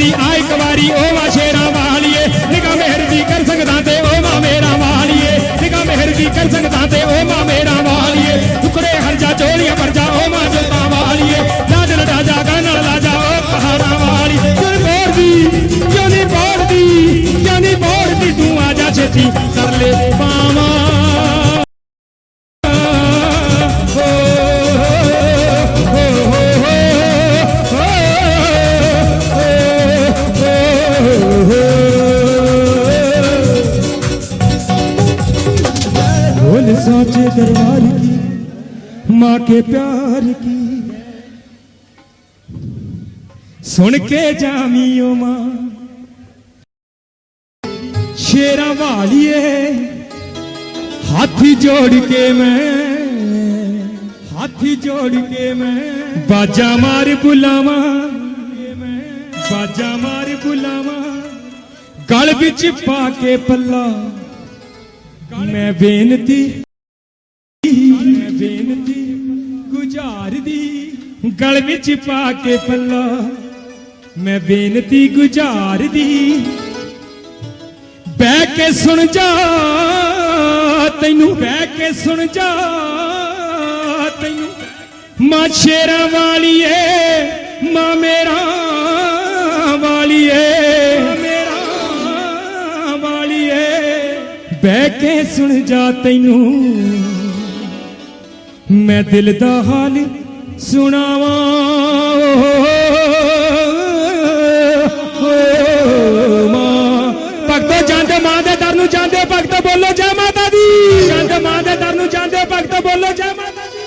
ਵਾਲੀ ਆ ਇੱਕ ਵਾਰੀ, ਉਹ ਵਾ ਸ਼ੇਰਾਂ ਵਾਲੀਏ ਨਿਗਾਹ ਮਿਹਰ ਦੀ ਕਰ ਸਕਦਾ ਤੇ, ਉਹ ਮਾਂ ਮੇਰਾ ਵਾਲੀਏ ਨਿਗਾਹ ਮਿਹਰ ਦੀ ਕਰ ਸਕਦਾ ਤੇ, ਉਹ ਮਾਂ के प्यार की। सुन के जामियो माँ। शेरा वालिए हाथी जोड़ के मैं। हाथी जोड़ के मैं। बाजा मार बुलावा। बाजा मार बुलावा। गल बिच पा के पल्ला। मैं बेनती मैं बेनती। ਗੁਜ਼ਾਰਦੀ, ਗਲ ਵਿੱਚ ਪਾ ਕੇ ਪੱਲਾ। ਮੈਂ ਬੇਨਤੀ ਗੁਜ਼ਾਰਦੀ, ਬਹਿ ਕੇ ਸੁਣ ਜਾ, ਤੈਨੂੰ ਬਹਿ ਕੇ ਸੁਣ ਜਾ, ਤੈਨੂੰ। ਮਾਂ ਸ਼ੇਰਾਂ ਵਾਲੀਏ, ਮਾਂ ਮੇਰਾ ਵਾਲੀਏ ਮੇਰਾ ਵਾਲੀਏ। ਬਹਿ ਕੇ ਸੁਣ ਜਾ ਤੈਨੂੰ। ਮੈਂ ਦਿਲ ਦਾ ਹਾਲ ਸੁਣਾਵਾਂ ਓ ਮਾਂ ਭਗਤੋ ਜਾਂਦੇ ਮਾਂ ਦੇ ਦਰ ਨੂੰ ਜਾਂਦੇ ਭਗਤੋ ਬੋਲੋ ਜੈ ਮਾਤਾ ਦੀ ਜਾਂਦੇ ਮਾਂ ਦੇ ਦਰ ਨੂੰ ਜਾਂਦੇ ਭਗਤੋ ਬੋਲੋ ਜੈ ਮਾਤਾ ਦੀ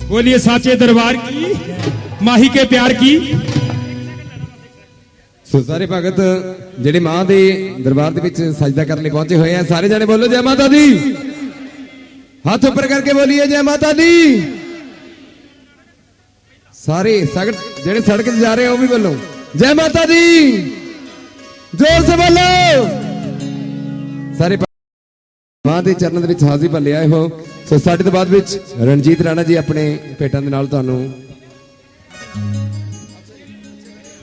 बोलिए साचे दरबार की माही के प्यार की ਸੋ ਸਾਰੇ ਭਗਤ, ਜਿਹੜੇ ਮਾਂ ਦੇ ਦਰਬਾਰ ਦੇ ਵਿੱਚ ਸਜਦਾ ਕਰਨ ਲਈ ਪਹੁੰਚੇ ਹੋਏ ਆ, ਸਾਰੇ ਜਣੇ ਬੋਲੋ ਜੈ ਮਾਤਾ ਦੀ। ਹੱਥ ਉੱਪਰ ਕਰਕੇ ਬੋਲੀਏ ਜੈ ਮਾਤਾ ਦੀ। ਸਾਰੇ ਸਗੜ, ਜਿਹੜੇ ਸੜਕ ਤੇ ਜਾ ਰਹੇ ਆ, ਉਹ ਵੀ ਬੋਲੋ। ਜੈ ਮਾਤਾ ਦੀ। ਜ਼ੋਰ ਸੇ ਬੋਲੋ। ਸਾਰੇ ਭ- ਮਾਂ ਦੇ ਚਰਨਾਂ ਦੇ ਵਿੱਚ ਹਾਜ਼ਰੀ ਭੱਲਿਆ ਆਏ ਹੋ ਸੋ ਸਾਡੇ ਤੋਂ ਬਾਅਦ ਵਿੱਚ ਰਣਜੀਤ ਰਾਣਾ ਜੀ ਆਪਣੇ ਭੇਟਾਂ ਦੇ ਨਾਲ ਤੁਹਾਨੂੰ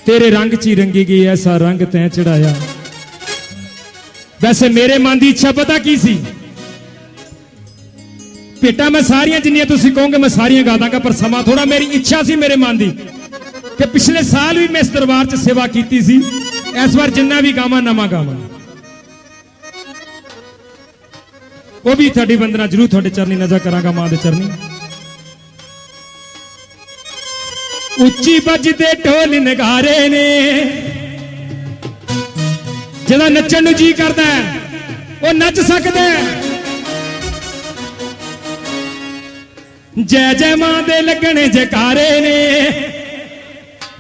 ਤੇਰੇ ਰੰਗ 'ਚ ਹੀ ਰੰਗੀ ਗਈ, ਐਸਾ ਰੰਗ ਤੈਂ ਚੜਾਇਆ। ਵੈਸੇ ਮੇਰੇ ਮਨ ਦੀ ਇੱਛਾ ਪਤਾ ਕੀ ਸੀ? ਭੇਟਾ ਮੈਂ ਸਾਰੀਆਂ ਜਿੰਨੀਆਂ ਤੁਸੀਂ ਕਹੋਗੇ ਮੈਂ ਸਾਰੀਆਂ ਗਾ ਦਾਂਗਾ, ਪਰ ਸਮਾਂ ਥੋੜਾ ਮੇਰੀ ਇੱਛਾ ਸੀ ਮੇਰੇ ਮਨ ਦੀ ਕਿ ਪਿਛਲੇ ਸਾਲ ਵੀ ਮੈਂ ਇਸ ਦਰਬਾਰ 'ਚ ਸੇਵਾ ਕੀਤੀ ਸੀ। ਇਸ ਵਾਰ ਜਿੰਨਾ ਵੀ ਗਾਵਾਂ, ਨਵਾਂ ਗਾਵਾਂ। ਉਹ ਵੀ ਤੁਹਾਡੀ ਵੰਦਨਾ ਜ਼ਰੂਰ ਤੁਹਾਡੇ ਚਰਨੀ, ਨਜ਼ਰ ਕਰਾਂਗਾ ਮਾਂ ਦੇ ਚਰਨੀ। ਉੱਚੀ ਵੱਜਦੇ ਢੋਲ ਨਗਾਰੇ ਨੇ। ਜਿਹਦਾ ਨੱਚਣ ਨੂੰ ਜੀ ਕਰਦਾ ਉਹ ਨੱਚ ਸਕਦਾ ਜੈ ਜੈ ਮਾਂ ਦੇ ਲੱਗਣੇ ਜਕਾਰੇ ਨੇ।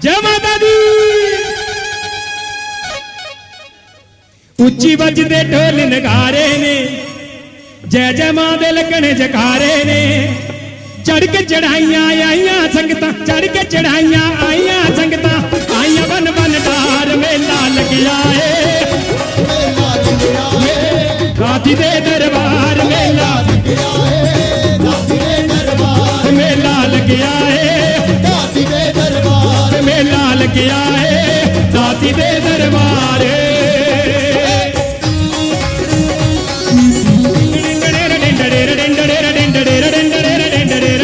ਜੈ ਮਾਤਾ ਦੀ ਉੱਚੀ ਵੱਜਦੇ ਢੋਲ ਨਗਾਰੇ ਨੇ। ਜੈ ਜੈ ਮਾਂ ਦੇ ਲੱਗਣੇ ਜਕਾਰੇ ਨੇ। ਚੜ ਕੇ ਚੜਾਈਆਂ ਆਈਆਂ ਸੰਗਤਾਂ ਚੜ ਕੇ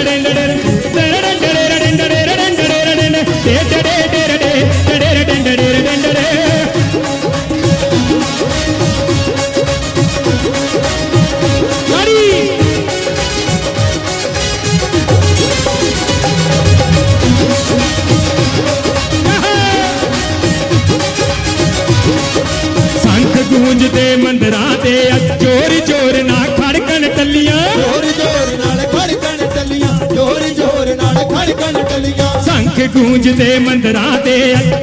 ਸੰਖ ਗੂੰਜਦੇ ਮੰਦਰਾਂ ਤੇ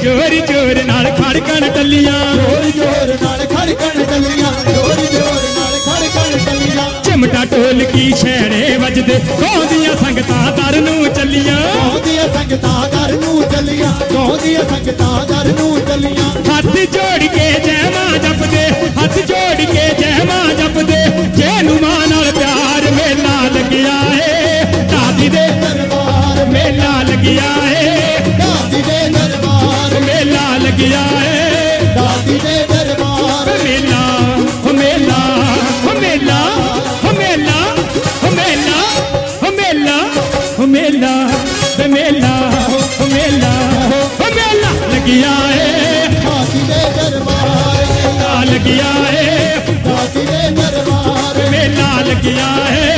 ਚੋਰ ਚੋਰ ਨਾਲ ਖੜਕਣ ਟੱਲੀਆਂ ਜੋਰ ਜੋਰ ਨਾਲ ਖੜਕਣ ਟੱਲੀਆਂ ਜੋਰ ਜੋਰ ਨਾਲ ਖੜਕਣ ਟੱਲੀਆਂ ਚਿਮਟਾ ਢੋਲਕੀ ਛੈਣੇ ਵੱਜਦੇ ਗਾਉਂਦੀਆਂ ਸੰਗਤਾਂ ਦਰ ਨੂੰ ਚੱਲੀਆਂ। ਗਾਉਂਦੀਆਂ ਸੰਗਤਾਂ ਘਰ ਨੂੰ ਚੱਲੀਆਂ ਗਾਉਂਦੀਆਂ ਸੰਗਤਾਂ ਘਰ ਨੂੰ ਚੱਲੀਆਂ। ਹੱਥ ਜੋੜ ਕੇ ਜੈ ਮਾਂ ਜਪਦੇ ਹੱਥ ਜੋੜ ਕੇ ਜੈ ਮਾਂ ਜਪਦੇ ਜੇ ਨੂੰ ਮਾਂ ਨਾਲ ਪਿਆਰ ਮੇਲਾ ਲੱਗਿਆ ਮੇਲਾ ਲੱਗਿਆ ਏ। ਲੱਗਿਆ ਏ। ਦਾਦੀ ਦੇ ਦਰਬਾਰ ਮੇਲਾ ਲੱਗਿਆ ਏ।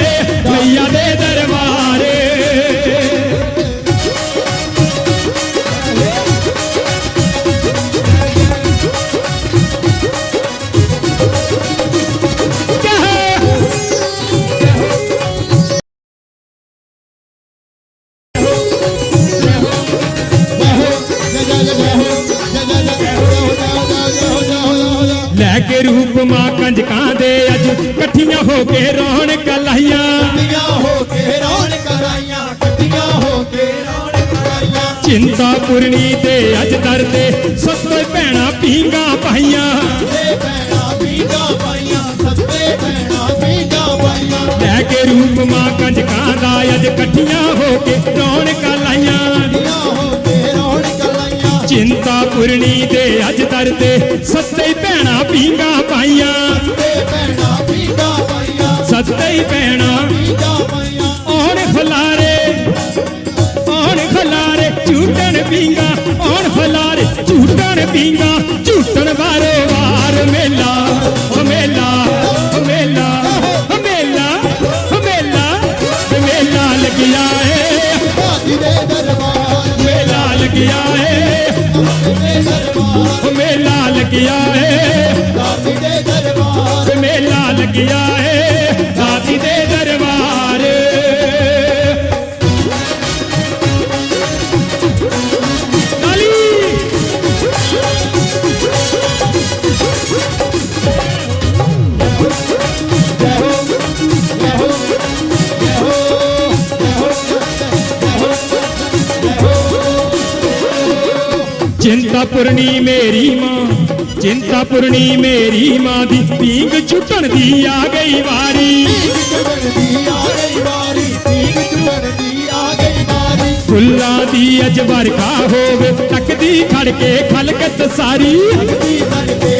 ਲੈ ਕੇ ਰੂਪ ਮਾਂ ਕੰਜਕਾਂ ਦੇ ਅੱਜ ਇਕੱਠੀਆਂ ਹੋ ਕੇ ਰੌਣਕ ਲਾਈਆਂ। ਕੱਟੀਆਂ ਹੋ ਕੇ ਰੌਣਕ ਕਰਾਈਆਂ ਕੱਟੀਆਂ ਹੋ ਕੇ ਰੌਣਕ ਕਰਾਈਆਂ ਚਿੰਤਾ ਪੁਰਣੀ ਦੇ ਅੱਜ ਦਰ ਤੇ ਸੱਤੇ ਭੈਣਾਂ ਪੀਂਗਾ ਪਾਈਆਂ। ਸੱਤੇ ਭੈਣਾਂ ਪੀਂਗਾ ਪਾਈਆਂ ਸੱਤੇ ਭੈਣਾਂ ਪੀਂਗਾ ਪਾਈਆਂ। ਲੈ ਕੇ ਰੂਪ ਮਾਂ ਕੰਜਕਾਂ ਦਾ ਅੱਜ ਇਕੱਠੀਆਂ ਹੋ ਕੇ ਰੌਣਕ ਲਾਈਆਂ। ਹੋ ਕੇ ਰੌਣਕ ਲਾਈਆਂ। ਚਿੰਤਾ ਪੁਰਣੀ ਦੇ ਅੱਜ ਦਰ ਤੇ ਸੱਤੇ ਮਾਈਆ ਸੱਤੇ ਹੀ ਪੈਣਾ ਔਣ ਫਲਾਰੇ ਔਣ ਫਲਾਰੇ, ਝੂਟਣ ਪੀਂਗਾ। ਔਣ ਫਲਾਰੇ, ਝੂਟਣ ਪੀਂਗਾ। ਝੂਟਣ ਵਾਰੇ ਵਾਰ ਮੇਲਾ ਮੇਲਾ ਮੇਲਾ ਮੇਲਾ ਮੇਲਾ ਮੇਲਾ ਲੱਗਿਆ ਏ ਭਾਦੀ ਦੇ ਦਰਬਾਰ ਮੇਲਾ ਲੱਗਿਆ ਏ ਮੇਲਾ ਲੱਗਿਆ ਏ ਚੜਿਆ ਏ ਦਾਦੀ ਦੇ ਦਰਬਾਰ। ਕਾਲੀ। ਚਿੰਤਾਪੁਰਨੀ ਮੇਰੀ ਮਾਂ। ਚਿੰਤਾ ਪੁਰਣੀ ਮੇਰੀ ਮਾਂ ਦੀ ਪੀਂਗ ਛੁੱਟਣ ਦੀ ਆ ਗਈ ਵਾਰੀ। ਚੁਗਣ ਦੀ ਆ ਗਈ ਫੁੱਲਾਂ ਦੀ ਅਜ ਵਰਖਾ ਹੋਵੇ, ਤੱਕਦੀ ਖੜ ਕੇ ਖਲਕਤ ਸਾਰੀ। ਨੱਕਦੀ ਖੜ ਕੇ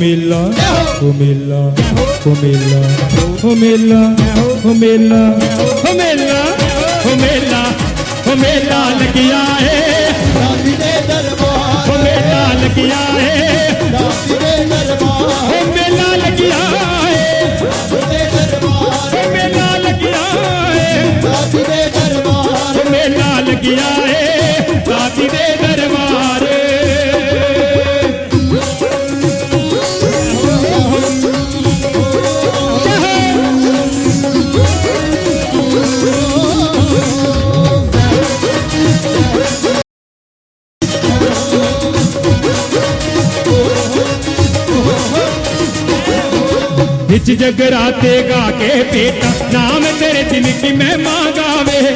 मेला ओ मेला ओ मेला ओ मेला ओ मेला ओ मेला ओ मेला ओ मेला लगिया है ओ मेला लगिया है ਵਿੱਚ ਜਗਰਾਤੇ ਗਾ ਕੇ ਬੇਟਾ ਨਾਮ ਤੇਰੇ ਦਿਨ ਕੀ ਮੈਂ ਗਾਵੇ। ਵੇ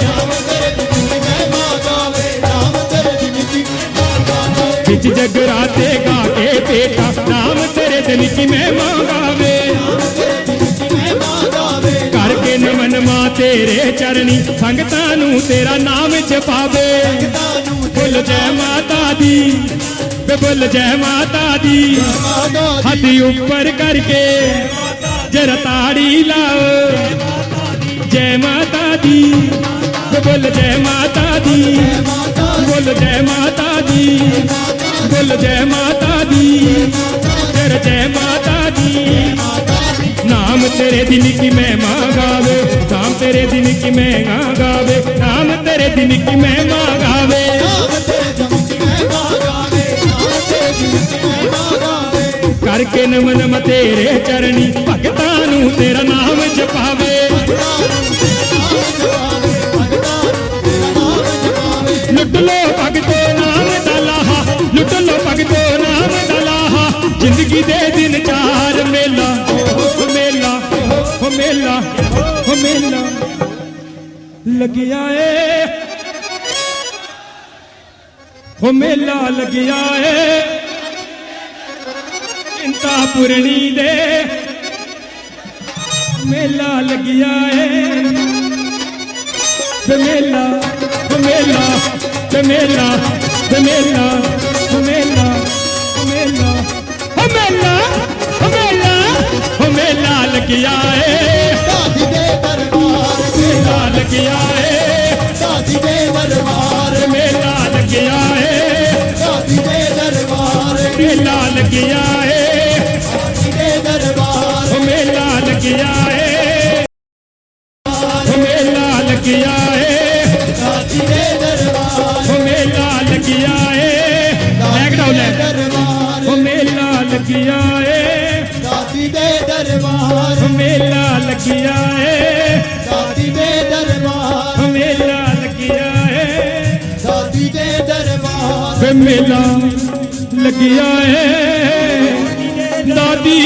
ਵਿੱਚ ਜਗਰਾਤੇ ਗਾ ਕੇ ਬੇਟਾ ਨਾਮ ਤੇਰੇ ਦਿਨ ਕੀ ਮੈਂ ਮਾਂਗਾ ਕਰਕੇ ਨਮਨ ਮਾ ਤੇਰੇ ਚਰਨੀ ਸੰਗਤਾਂ ਨੂੰ ਤੇਰਾ ਨਾਮ ਚ ਪਾਵੇ। ਫੁੱਲ ਜੈ ਮਾਤਾ ਦੀ ਬੁੱਲ ਜੈ ਮਾਤਾ ਦੀ। ਹੱਥ ਉੱਪਰ ਕਰਕੇ जर ताड़ी लाओ। जय माता दी। बोल जय माता दी। बोल जय माता दी। बोल जय माता दी। जरा जय माता दी। नाम तेरे दिन की मैं माँ गावे नाम तेरे दिन की मैं गावे नाम तेरे दिन की मैं माँ गावे ਕਰਕੇ ਨਮਨ ਨਮ ਤੇਰੇ ਚਰਣੀ ਭਗਤਾਂ ਨੂੰ ਤੇਰਾ ਨਾਮ ਜਪਾਵੇ। ਲੁੱਟ ਲੋ ਭਗਤੋ ਨਾਮ ਦਾ ਲਾਹਾ, ਲੁੱਟ ਲੋ ਭਗਤੋ ਨਾਮ ਦਾ ਲਾਹਾ। ਜ਼ਿੰਦਗੀ ਦੇ ਦਿਨ ਚਾਰ ਮੇਲਾ ਹੋ ਮੇਲਾ ਹੋ ਮੇਲਾ ਹੋ ਮੇਲਾ। ਲੱਗਿਆ ਏ। ਹੋ ਮੇਲਾ ਲੱਗਿਆ ਏ। ਚਿੰਤਾ ਪੁਰਣੀ ਦੇ। ਮੇਲਾ ਲੱਗਿਆ ਏ। ਵੇ ਮੇਲਾ ਵੇ ਮੇਲਾ ਵੇ ਮੇਲਾ ਵੇ ਮੇਲਾ। ਲੱਗਿਆ ਏ। ਦਾਦੀ ਦੇ ਦਰਬਾਰ। ਮੇਲਾ ਲੱਗਿਆ ਏ। ਦਾਦੀ ਦੇ ਦਰਬਾਰ। ਮੇਲਾ ਲੱਗਿਆ ਏ। ਦਾਦੀ ਦੇ ਦਰਬਾਰ। ਵੇ ਮੇਲਾ ਲੱਗਿਆ ਏ। ਦਾਦੀ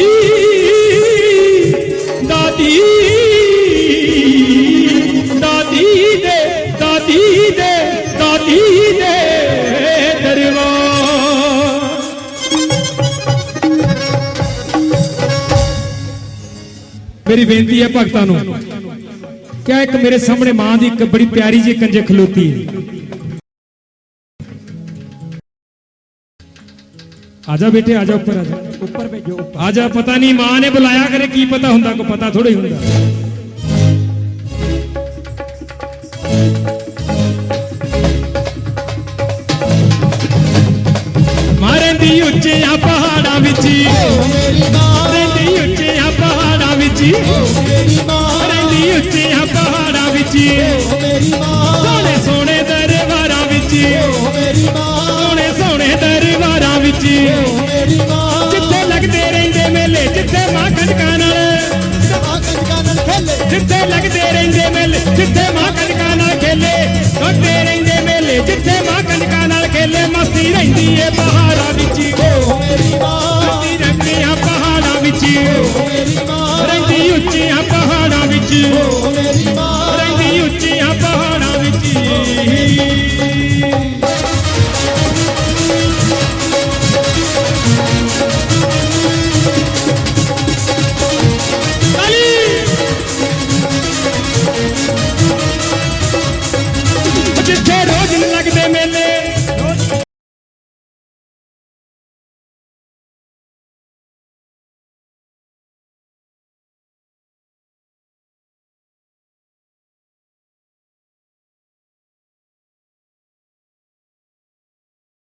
ਮੇਰੀ ਬੇਨਤੀ ਹੈ ਭਗਤਾਂ ਨੂੰ ਕਿਆ ਇੱਕ ਮੇਰੇ ਸਾਹਮਣੇ ਮਾਂ ਦੀ ਇੱਕ ਬੜੀ ਪਿਆਰੀ ਜਿਹੀ ਕੰਜੇ ਖਲੋਤੀ ਹੈ। ਆਜਾ ਬੇਟੇ ਆਜਾ ਉੱਪਰ ਆਜਾ ਉੱਪਰ ਭੇਜੋ ਆਜਾ ਪਤਾ ਨਹੀਂ ਮਾਂ ਨੇ ਬੁਲਾਇਆ ਕਰੇ, ਕੀ ਪਤਾ ਹੁੰਦਾ ਕੋ ਪਤਾ ਥੋੜਾ ਹੁੰਦਾ। ਮੇਲੇ ਜਿੱਥੇ